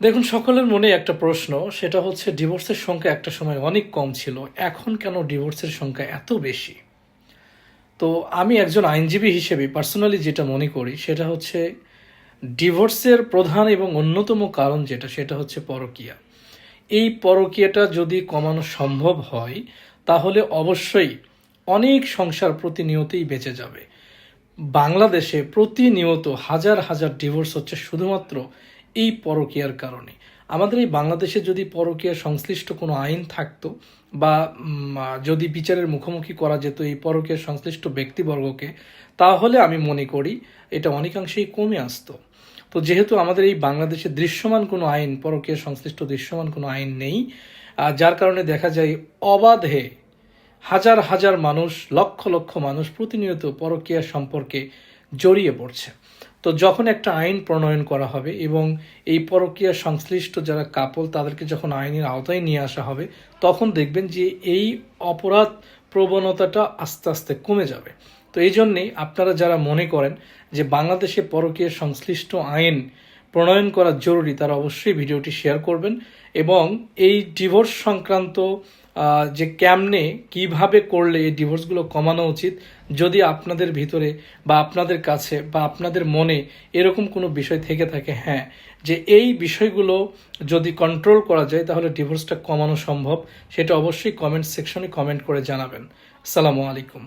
দেখুন, সকলের মনে একটা প্রশ্ন, সেটা হচ্ছে ডিভোর্সের সংখ্যা একটা সময় অনেক কম ছিল, এখন কেন ডিভোর্সের সংখ্যা এত বেশি? তো আমি একজন আইনজীবী হিসেবে পার্সোনালি যেটা মনে করি, সেটা হচ্ছে ডিভোর্সের প্রধান এবং অন্যতম কারণ যেটা, সেটা হচ্ছে পরকীয়া। এই পরকীয়াটা যদি কমানো সম্ভব হয়, তাহলে অবশ্যই অনেক সংসার প্রতিনিয়তই বেঁচে যাবে। বাংলাদেশে প্রতিনিয়ত হাজার হাজার ডিভোর্স হচ্ছে শুধুমাত্র এই পরকীয়ার কারণে। আমাদের এই বাংলাদেশে যদি পরকীয়া সংশ্লিষ্ট কোনো আইন থাকতো বা যদি বিচারের মুখোমুখি করা যেত এই পরকীয়া সংশ্লিষ্ট ব্যক্তিবর্গকে, তাহলে আমি মনে করি এটা অনেকাংশেই কমে আসতো। তো যেহেতু আমাদের এই বাংলাদেশে দৃশ্যমান কোনো আইন, পরকীয়া সংশ্লিষ্ট দৃশ্যমান কোনো আইন নেই যার কারণে দেখা যায় অবাধে হাজার হাজার মানুষ, লক্ষ লক্ষ মানুষ প্রতিনিয়ত পরকীয়া সম্পর্কে জড়িয়ে পড়ছে। তো যখন একটা আইন প্রণয়ন করা হবে এবং এই পরকীয়া সংশ্লিষ্ট যারা কাপল তাদেরকে যখন আইনের আওতায় নিয়ে আসা হবে, তখন দেখবেন যে এই অপরাধ প্রবণতাটা আস্তে আস্তে কমে যাবে। তো এই জন্যেই আপনারা যারা মনে করেন যে বাংলাদেশে পরকীয় সংশ্লিষ্ট আইন প্রণয়ন করা জরুরি, তারা অবশ্যই ভিডিওটি শেয়ার করবেন এবং এই ডিভোর্স সংক্রান্ত যে কেমনে, কীভাবে করলে এই ডিভোর্সগুলো কমানো উচিত, যদি আপনাদের ভিতরে বা আপনাদের কাছে বা আপনাদের মনে এরকম কোনো বিষয় থেকে থাকে হ্যাঁ যে এই বিষয়গুলো যদি কন্ট্রোল করা যায়, তাহলে ডিভোর্সটা কমানো সম্ভব, সেটা অবশ্যই কমেন্ট সেকশনে কমেন্ট করে জানাবেন। আসসালামু আলাইকুম।